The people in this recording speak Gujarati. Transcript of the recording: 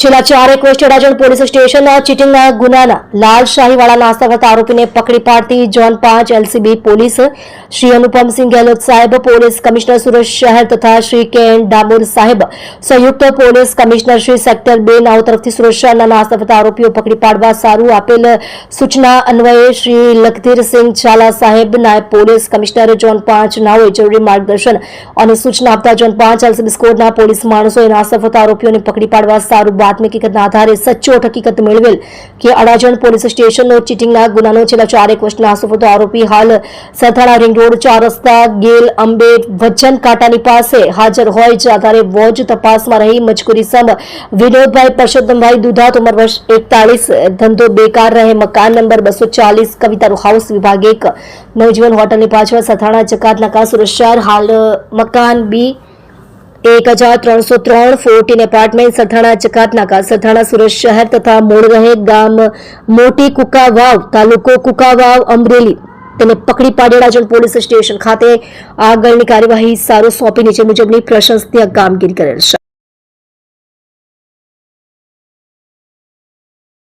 છેલ્લા ચારેક વર્ષ અડાજણ પોલીસ સ્ટેશનના ચીટિંગના ગુનાના લાલ શાહીવાળા નાસ્તા કરતા આરોપીને પકડી પાડતી ઝોન પાંચ એલસીબી પોલીસ. શ્રી અનુપમસિંહ ગેહલોત સાહેબ, પોલીસ કમિશનર સુરત શહેર તથા શ્રી કે એન ડામોર સાહેબ, સંયુક્ત પોલીસ કમિશનર શ્રી સેક્ટર બે નાઓ તરફથી સુરત શહેરના નાસ્તા આરોપીઓ પકડી પાડવા સારું આપેલ સૂચના અન્વયે શ્રી લખધીરસિંહ ઝાલા સાહેબ નાયબ પોલીસ કમિશનર ઝોન પાંચ નાઓએ જરૂરી માર્ગદર્શન અને સૂચના આપતા ઝોન પાંચ એલસીબી સ્કોડના પોલીસ માણસોએ નાસ્તા કરતા આરોપીઓને પકડી પાડવા સારું બાતમી હકીકતના આધારે સચોટ હકીકત મેળવેલ કે અડાજણ પોલીસ સ્ટેશનનો ચીટિંગના ગુનાનો છેલ્લા ચારેક વર્ષના આસોપતો આરોપી હાલ સથાણા રિંગ રોડ ચાર રસ્તા ગેલ અંબે વજન કાંટાની પાસે હાજર હોય જે આધારે વોજ તપાસમાં રહી મજકૂરી સમ વિનોદભાઈ પરસોત્તમભાઈ દુધાત ઉંમર વર્ષ એકતાલીસ ધંધો બેકાર રહે મકાન નંબર બસો ચાલીસ કવિતારો હાઉસ વિભાગ એક નવજીવન હોટલની પાછળ સથાણા જકાત નાકા સુરત શહેર હાલ મકાન બી એક હજાર ત્રણસો ત્રણ ફોર્ટીન એપાર્ટમેન્ટ સથાણા ચકાતનાકા, સથાણા સુરત શહેર તથા મૂળ રહે ગામ મોટી કુકાવાવ, તાલુકો કુકાવાવ, અમરેલી. તેને પકડી પાડેલા જણ પોલીસ સ્ટેશન ખાતે આગળની કાર્યવાહી સારું સોંપી નીચે મુજબની પ્રશંસનીય કામગીરી કરેલ છે.